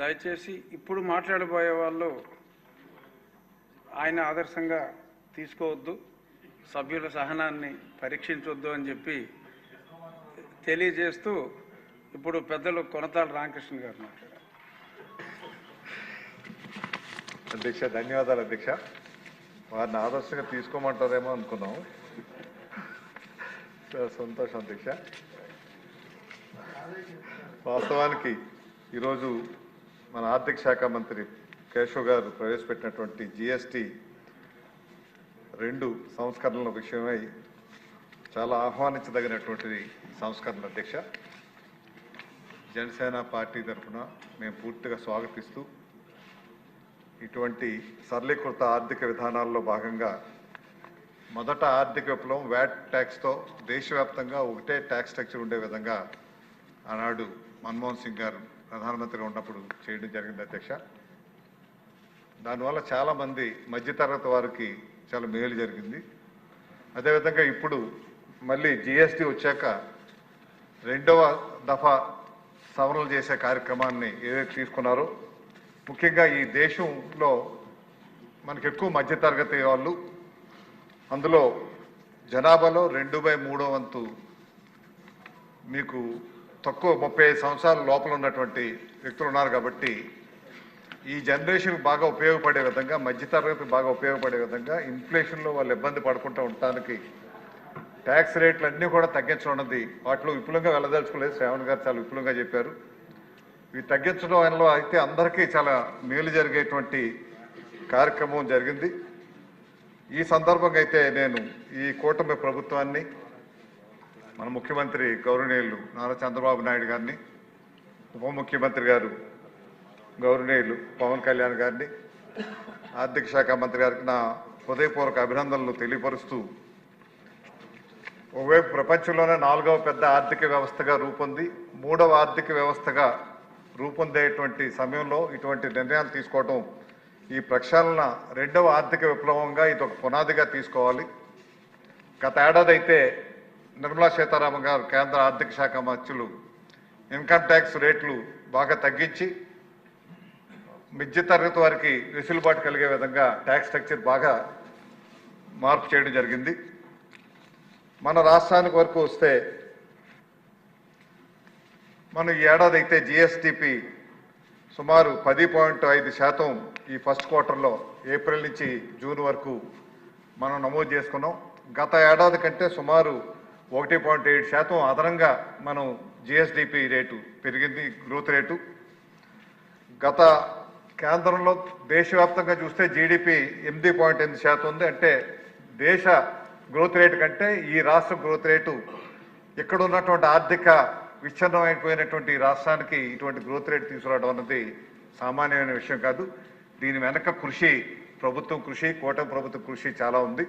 దయచేసి ఇప్పుడు మాట్లాడబోయే వాళ్ళు ఆయన ఆదర్శంగా తీసుకోవద్దు సభ్యుల సహనాన్ని పరీక్షించొద్దు అని చెప్పి తెలియజేస్తూ ఇప్పుడు పెద్దలు కొనతాల రామకృష్ణ గారు మాట్లాడారు. అధ్యక్ష ధన్యవాదాలు అధ్యక్ష. వారిని ఆదర్శంగా తీసుకోమంటారేమో అనుకున్నాం. చాలా సంతోషం అధ్యక్ష. వాస్తవానికి ఈరోజు మన ఆర్థిక శాఖ మంత్రి కేశవ్ గారు ప్రవేశపెట్టినటువంటి జిఎస్టి రెండు సంస్కరణల విషయమై చాలా ఆహ్వానించదగినటువంటి సంస్కరణ అధ్యక్ష. జనసేన పార్టీ తరఫున మేము పూర్తిగా స్వాగతిస్తూ ఇటువంటి సరళీకృత ఆర్థిక విధానాల్లో భాగంగా మొదట ఆర్థిక విప్లవం వ్యాట్ ట్యాక్స్తో దేశవ్యాప్తంగా ఒకటే ట్యాక్స్ స్ట్రక్చర్ ఉండే విధంగా ఆనాడు మన్మోహన్ సింగ్ గారు ప్రధానమంత్రిగా ఉన్నప్పుడు చేయడం జరిగింది అధ్యక్ష. దానివల్ల చాలామంది మధ్యతరగతి వారికి చాలా మేలు జరిగింది. అదేవిధంగా ఇప్పుడు మళ్ళీ జిఎస్టీ వచ్చాక రెండవ దఫా సవరణలు చేసే కార్యక్రమాన్ని ఏదైతే తీసుకున్నారో ముఖ్యంగా ఈ దేశంలో మనకి ఎక్కువ మధ్యతరగతి వాళ్ళు అందులో జనాభాలో రెండు బై మూడో వంతు మీకు తక్కువ ముప్పై సంవత్సరాల లోపల ఉన్నటువంటి వ్యక్తులు ఉన్నారు కాబట్టి ఈ జనరేషన్ బాగా ఉపయోగపడే విధంగా మధ్యతరగతికి బాగా ఉపయోగపడే విధంగా ఇన్ఫ్లేషన్లో వాళ్ళు ఇబ్బంది పడకుండా ఉండటానికి ట్యాక్స్ రేట్లు అన్నీ కూడా తగ్గించడం ఉన్నది వాటిలో విపులంగా వెళ్ళదలుచుకోలేదు. శ్రావణ్ గారు చాలా విపులంగా చెప్పారు. ఇవి తగ్గించడం ఆయనలో అయితే అందరికీ చాలా మేలు జరిగేటువంటి కార్యక్రమం జరిగింది. ఈ సందర్భంగా అయితే నేను ఈ కూటమి ప్రభుత్వాన్ని మన ముఖ్యమంత్రి గౌరవనీయులు నారా చంద్రబాబు నాయుడు గారిని ఉప ముఖ్యమంత్రి గారు గౌరవనీయులు పవన్ కళ్యాణ్ గారిని ఆర్థిక శాఖ మంత్రి గారికి నా హృదయపూర్వక అభినందనలు తెలియపరుస్తూ ఒకవైపు ప్రపంచంలోనే నాలుగవ పెద్ద ఆర్థిక వ్యవస్థగా రూపొంది మూడవ ఆర్థిక వ్యవస్థగా రూపొందేటువంటి సమయంలో ఇటువంటి నిర్ణయాలు తీసుకోవడం ఈ ప్రక్షాళన రెండవ ఆర్థిక విప్లవంగా ఇది ఒక పునాదిగా తీసుకోవాలి. గత ఏడాది అయితే నిర్మలా సీతారామన్ గారు కేంద్ర ఆర్థిక శాఖ మంత్రులు ఇన్కమ్ ట్యాక్స్ రేట్లు బాగా తగ్గించి మిద్య తరగతి వారికి వెసులుబాటు కలిగే విధంగా ట్యాక్స్ స్ట్రక్చర్ బాగా మార్పు చేయడం జరిగింది. మన రాష్ట్రానికి వరకు వస్తే మనం ఈ ఏడాది అయితే జిఎస్టిపి సుమారు పది పాయింట్ ఐదు శాతం ఈ ఫస్ట్ క్వార్టర్లో ఏప్రిల్ నుంచి జూన్ వరకు మనం నమోదు చేసుకున్నాం. గత ఏడాది కంటే సుమారు ఒకటి పాయింట్ ఏడు శాతం అదనంగా మనం జిఎస్డిపి రేటు పెరిగింది గ్రోత్ రేటు. గత కేంద్రంలో దేశవ్యాప్తంగా చూస్తే జీడిపి ఎనిమిది పాయింట్ ఎనిమిది శాతం ఉంది. అంటే దేశ గ్రోత్ రేటు కంటే ఈ రాష్ట్ర గ్రోత్ రేటు ఇక్కడ ఉన్నటువంటి ఆర్థిక విచ్ఛిన్నమైపోయినటువంటి రాష్ట్రానికి ఇటువంటి గ్రోత్ రేట్ తీసుకురావడం అన్నది సామాన్యమైన విషయం కాదు. దీని వెనక కృషి ప్రభుత్వం కృషి కూటమి ప్రభుత్వ కృషి చాలా ఉంది.